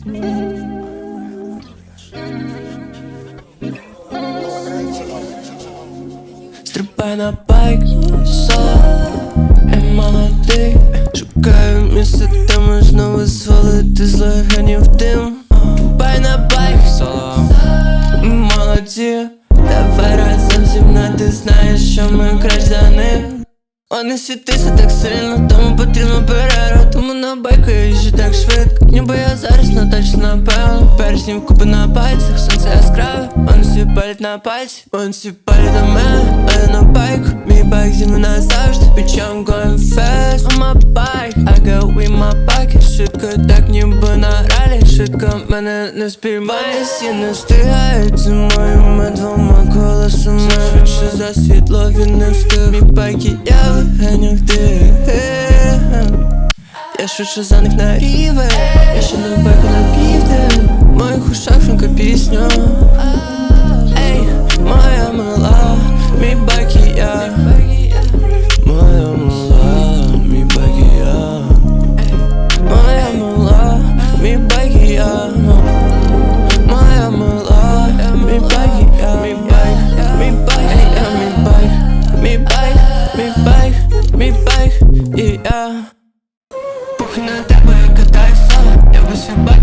Стрибай на байк, ей молодий. Шукаю місце, де можна визволити з легенів дим. Бай на байк, соло Молоді, давай разом зі мною, ти знаєш, що ми граждани Вони світися так сильно, тому потрібно перерва Тому на байку я їжджу так швидко. Ніби я зараз на тачці напевно. Перснів купи на пальцях, сонце яскраве. Вони всі палять на пальці, вони всі палять на мене. А на байку, мій байк зі мною назавжди. Bitch, I'm going fast. On my bike I got with my pocket. Швидко так ніби на ралі. Швидко мене не спіймає. Всі не встигають зі моїми двома колесами. Швидше за світло він не встиг. Мій байк і я в легенях дим Krzyczy zanych na riwę Ja się na beku napiwdę W moich uszach szunka piśnia Ej, moja mala Mi bajki ja. Moja mala Mi bajki ja. Moja mala Mi bajki ja. Moja mala Mi bajki ja. Mi bajk, mi bajk, mi bajk Mi bajk, mi bajk, mi bajk, на трасі, що мені я без моїх